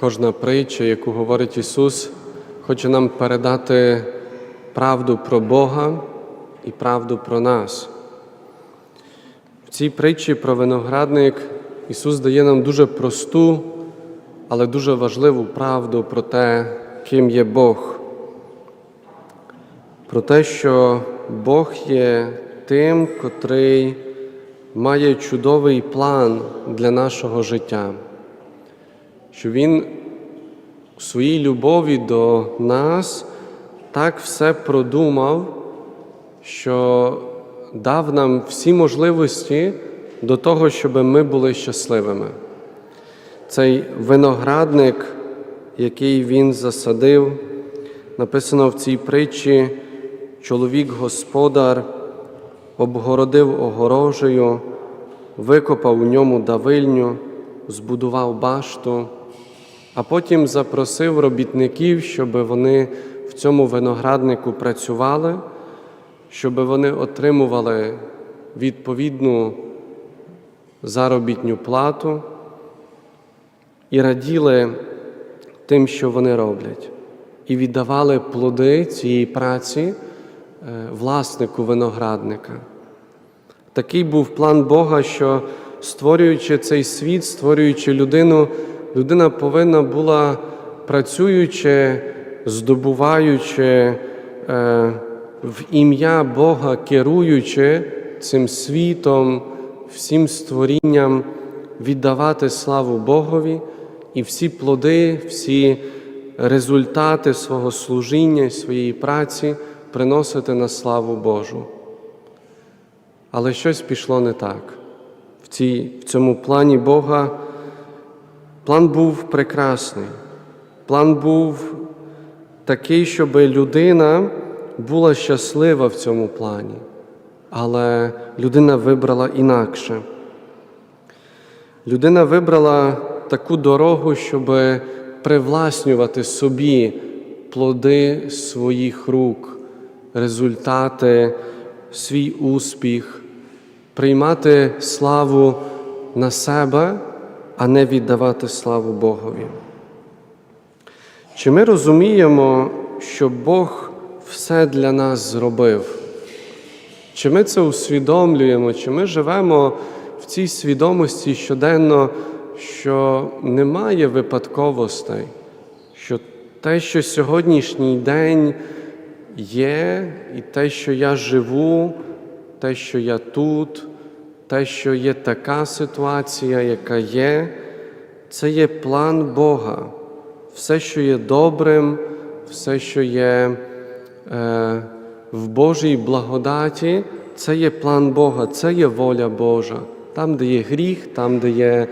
Кожна притча, яку говорить Ісус, хоче нам передати правду про Бога і правду про нас. В цій притчі про виноградник Ісус дає нам дуже просту, але дуже важливу правду про те, ким є Бог. Про те, що Бог є тим, котрий має чудовий план для нашого життя, що Він у своїй любові до нас так все продумав, що дав нам всі можливості до того, щоб ми були щасливими. Цей виноградник, який він засадив, написано в цій притчі, чоловік-господар обгородив огорожею, викопав у ньому давильню, збудував башту, а потім запросив робітників, щоб вони в цьому винограднику працювали, щоб вони отримували відповідну заробітню плату і раділи тим, що вони роблять, і віддавали плоди цієї праці е, власнику виноградника. Такий був план Бога, що створюючи цей світ, створюючи людину, людина повинна була, працюючи, здобуваючи е, в ім'я Бога, керуючи цим світом, всім створінням, віддавати славу Богові і всі плоди, всі результати свого служіння і своєї праці приносити на славу Божу. Але щось пішло не так. В, цій, в цьому плані Бога план був прекрасний. План був такий, щоб людина була щаслива в цьому плані, але людина вибрала інакше. Людина вибрала таку дорогу, щоб привласнювати собі плоди своїх рук, результати, свій успіх, приймати славу на себе, а не віддавати славу Богові. Чи ми розуміємо, що Бог все для нас зробив? Чи ми це усвідомлюємо, чи ми живемо в цій свідомості щоденно, що немає випадковостей, що те, що сьогоднішній день є, і те, що я живу, те, що я тут, те, що є така ситуація, яка є, це є план Бога. Все, що є добрим, все, що є е, в Божій благодаті, це є план Бога, це є воля Божа. Там, де є гріх, там, де є,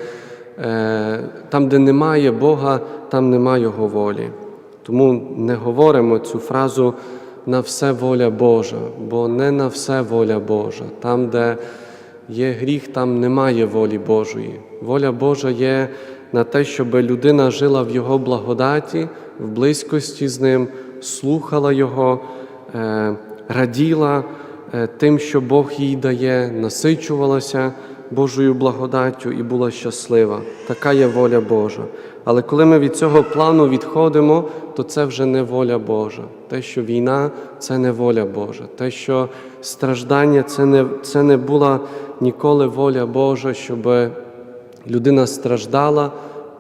е, там, де немає Бога, там немає Його волі. Тому не говоримо цю фразу на все воля Божа, бо не на все воля Божа. Там, де є гріх, там немає волі Божої. Воля Божа є на те, щоб людина жила в Його благодаті, в близькості з Ним, слухала Його, е, раділа е, тим, що Бог їй дає, насичувалася Божою благодаттю і була щаслива. Така є воля Божа. Але коли ми від цього плану відходимо, то це вже не воля Божа. Те, що війна це не воля Божа. Те, що страждання це не, це не була ніколи воля Божа, щоб людина страждала,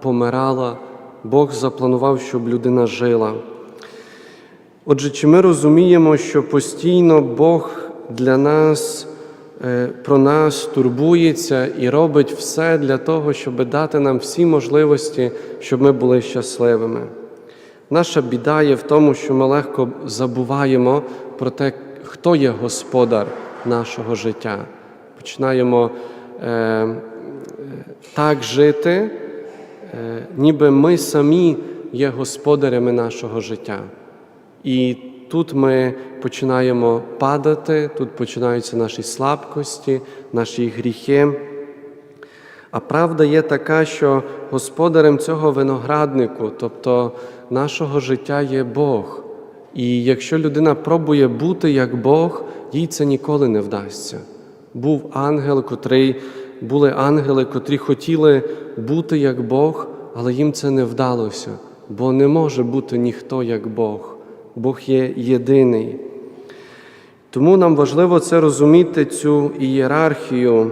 помирала. Бог запланував, щоб людина жила. Отже, чи ми розуміємо, що постійно Бог для нас, про нас турбується і робить все для того, щоб дати нам всі можливості, щоб ми були щасливими? Наша біда є в тому, що ми легко забуваємо про те, хто є господар нашого життя. Починаємо е, так жити, е, ніби ми самі є господарями нашого життя. І тут ми починаємо падати, тут починаються наші слабкості, наші гріхи. А правда є така, що господарем цього винограднику, тобто нашого життя, є Бог. І якщо людина пробує бути як Бог, їй це ніколи не вдасться. Був ангел, котрий, були ангели, котрі хотіли бути як Бог, але їм це не вдалося, бо не може бути ніхто як Бог. Бог є єдиний. Тому нам важливо це розуміти, цю ієрархію,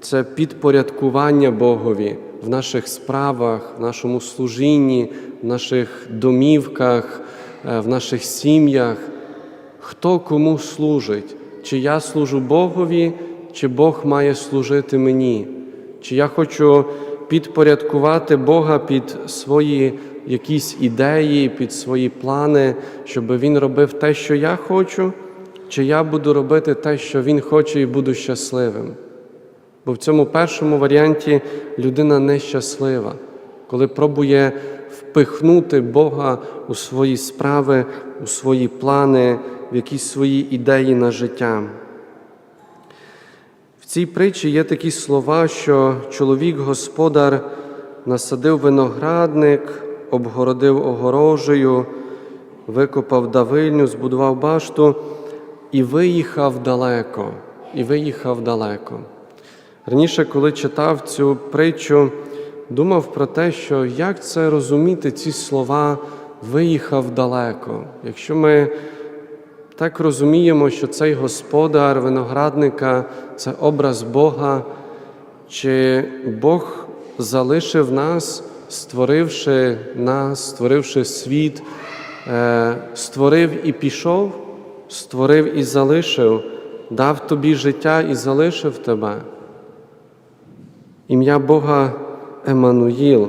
це підпорядкування Богові в наших справах, в нашому служінні, в наших домівках, е, в наших сім'ях. Хто кому служить? Чи я служу Богові, чи Бог має служити мені? Чи я хочу підпорядкувати Бога під свої якісь ідеї, під свої плани, щоб Він робив те, що я хочу, чи я буду робити те, що Він хоче, і буду щасливим? Бо в цьому першому варіанті людина нещаслива, коли пробує впихнути Бога у свої справи, у свої плани, в якісь свої ідеї на життя. В цій притчі є такі слова, що чоловік-господар насадив виноградник, обгородив огорожею, викопав давильню, збудував башту і виїхав далеко. І виїхав далеко. Раніше, коли читав цю притчу, думав про те, що як це розуміти, ці слова виїхав далеко. Якщо ми так розуміємо, що цей господар виноградника це образ Бога, чи Бог залишив нас, створивши нас, створивши світ, е, створив і пішов, створив і залишив, дав тобі життя і залишив тебе. Ім'я Бога Еммануїл,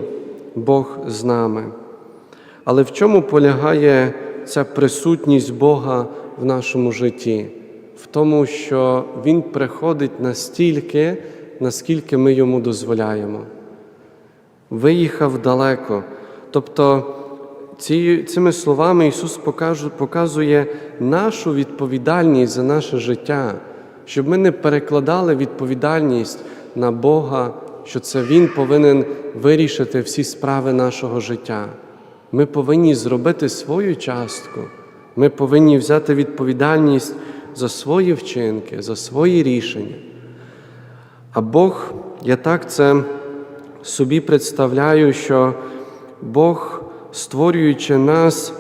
Бог з нами. Але в чому полягає ця присутність Бога в нашому житті? В тому, що Він приходить настільки, наскільки ми йому дозволяємо. Виїхав далеко. Тобто ці, цими словами Ісус показує нашу відповідальність за наше життя, щоб ми не перекладали відповідальність на Бога, що це Він повинен вирішити всі справи нашого життя. Ми повинні зробити свою частку. Ми повинні взяти відповідальність за свої вчинки, за свої рішення. А Бог, я так це собі представляю, що Бог, створюючи нас,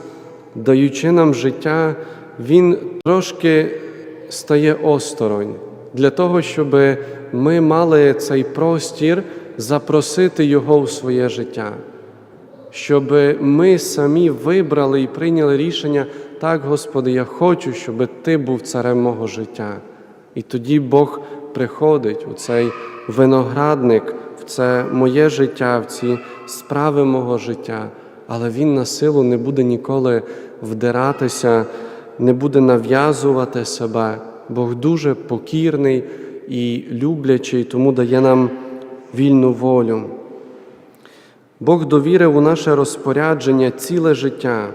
даючи нам життя, Він трошки стає осторонь для того, щоб ми мали цей простір запросити Його у своє життя, щоб ми самі вибрали і прийняли рішення, так, Господи, я хочу, щоб Ти був царем мого життя. І тоді Бог приходить у цей виноградник, в це моє життя, в ці справи мого життя, але Він на силу не буде ніколи вдиратися, не буде нав'язувати себе. Бог дуже покірний і люблячий, тому дає нам вільну волю. Бог довірив у наше розпорядження ціле життя.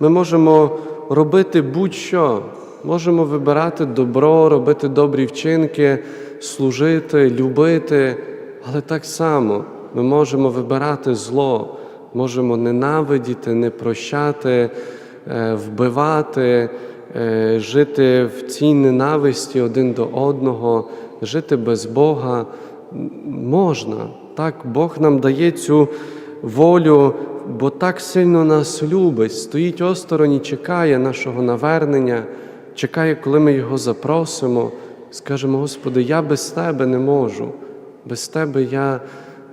Ми можемо робити будь-що, можемо вибирати добро, робити добрі вчинки, служити, любити, але так само ми можемо вибирати зло, можемо ненавидіти, не прощати, е, вбивати, е, жити в цій ненависті один до одного, жити без Бога. Можна. Так, Бог нам дає цю волю, бо так сильно нас любить, стоїть осторонь і чекає нашого навернення, чекає, коли ми його запросимо, скажемо, Господи, я без Тебе не можу, без Тебе я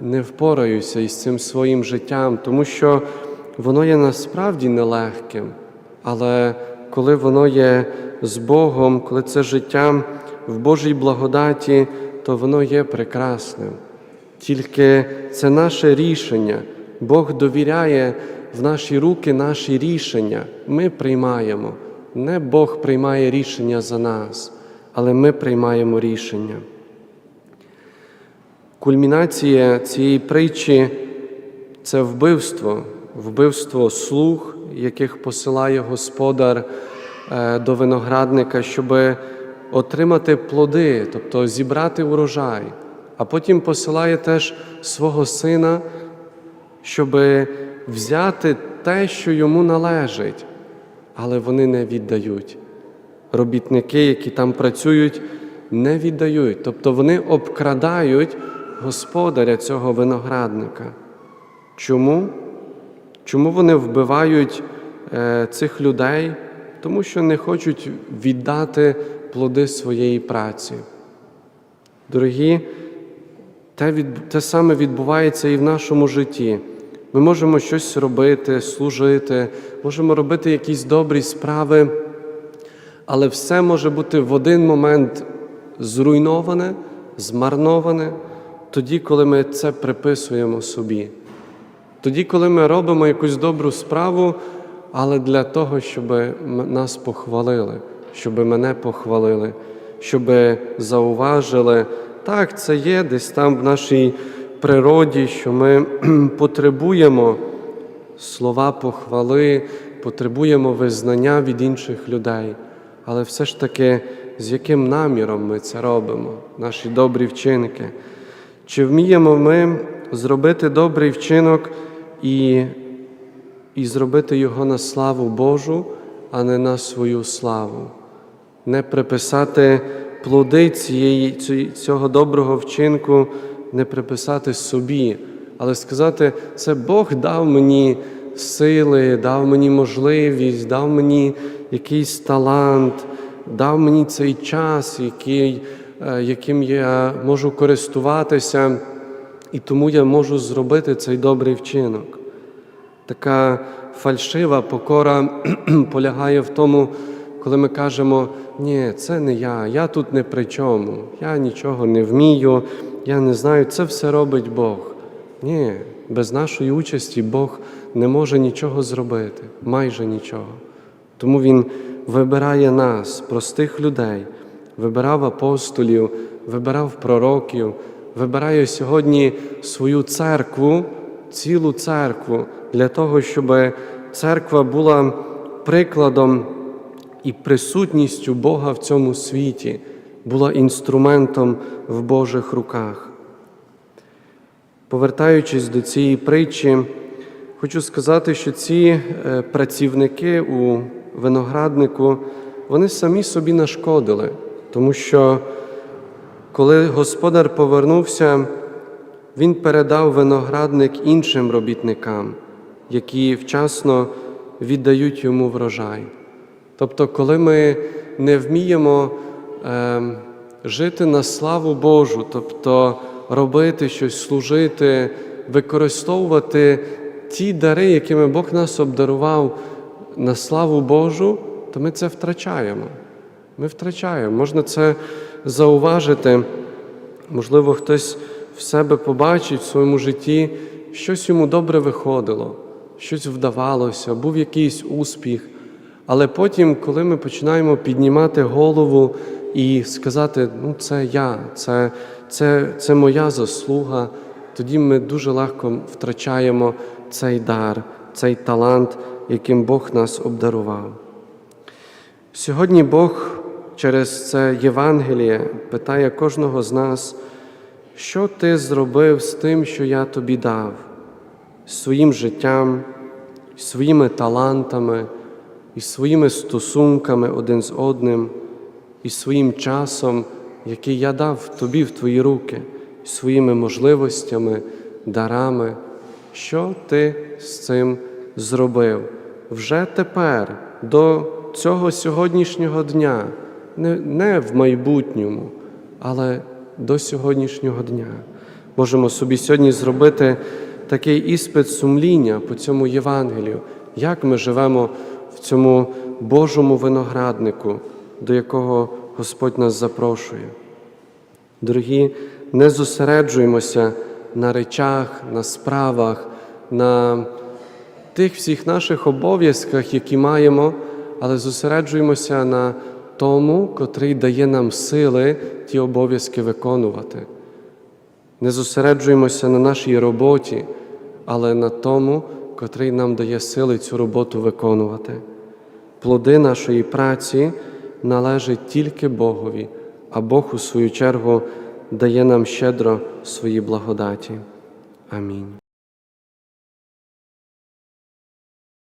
не впораюся із цим своїм життям, тому що воно є насправді нелегким, але коли воно є з Богом, коли це життя в Божій благодаті, то воно є прекрасним. Тільки це наше рішення. Бог довіряє в наші руки наші рішення. Ми приймаємо. Не Бог приймає рішення за нас, але ми приймаємо рішення. Кульмінація цієї притчі це вбивство, вбивство слуг, яких посилає господар е, до виноградника, щоб отримати плоди, тобто зібрати урожай, а потім посилає теж свого сина, щоб взяти те, що йому належить, але вони не віддають. Робітники, які там працюють, не віддають, тобто вони обкрадають господаря цього виноградника. Чому? Чому вони вбивають е, цих людей? Тому що не хочуть віддати плоди своєї праці. Дорогі, те, від, те саме відбувається і в нашому житті. Ми можемо щось робити, служити, можемо робити якісь добрі справи, але все може бути в один момент зруйноване, змарноване, тоді, коли ми це приписуємо собі. Тоді, коли ми робимо якусь добру справу, але для того, щоб нас похвалили, щоб мене похвалили, щоб зауважили, так, це є десь там в нашій природі, що ми потребуємо слова похвали, потребуємо визнання від інших людей. Але все ж таки, з яким наміром ми це робимо, наші добрі вчинки? Чи вміємо ми зробити добрий вчинок і, і зробити його на славу Божу, а не на свою славу? Не приписати плоди цієї, цього доброго вчинку, не приписати собі, але сказати, це Бог дав мені сили, дав мені можливість, дав мені якийсь талант, дав мені цей час, який, яким я можу користуватися, і тому я можу зробити цей добрий вчинок. Така фальшива покора полягає в тому, коли ми кажемо, ні, це не я, я тут не при чому, я нічого не вмію, я не знаю, це все робить Бог. Ні, без нашої участі Бог не може нічого зробити, майже нічого. Тому Він вибирає нас, простих людей, вибирав апостолів, вибирав пророків, вибирає сьогодні свою церкву, цілу церкву, для того, щоб церква була прикладом і присутністю Бога в цьому світі, була інструментом в Божих руках. Повертаючись до цієї притчі, хочу сказати, що ці е, працівники у винограднику, вони самі собі нашкодили, тому що коли господар повернувся, він передав виноградник іншим робітникам, які вчасно віддають йому врожай. Тобто, коли ми не вміємо е, жити на славу Божу, тобто робити щось, служити, використовувати ті дари, якими Бог нас обдарував на славу Божу, то ми це втрачаємо. Ми втрачаємо. Можна це зауважити. Можливо, хтось в себе побачить в своєму житті, щось йому добре виходило, щось вдавалося, був якийсь успіх. Але потім, коли ми починаємо піднімати голову і сказати, ну це я, це, це, це моя заслуга, тоді ми дуже легко втрачаємо цей дар, цей талант, яким Бог нас обдарував. Сьогодні Бог через це Євангеліє питає кожного з нас, що ти зробив з тим, що я тобі дав, своїм життям, своїми талантами, із своїми стосунками один з одним, із своїм часом, який я дав тобі в твої руки, своїми можливостями, дарами. Що ти з цим зробив? Вже тепер, до цього сьогоднішнього дня, не, не в майбутньому, але до сьогоднішнього дня. Можемо собі сьогодні зробити такий іспит сумління по цьому Євангелію, як ми живемо в цьому Божому винограднику, до якого Господь нас запрошує. Дорогі, не зосереджуємося на речах, на справах, на тих всіх наших обов'язках, які маємо, але зосереджуємося на тому, котрий дає нам сили ті обов'язки виконувати. Не зосереджуємося на нашій роботі, але на тому, котрий нам дає сили цю роботу виконувати. Плоди нашої праці належать тільки Богові, а Бог, у свою чергу, дає нам щедро свої благодаті. Амінь.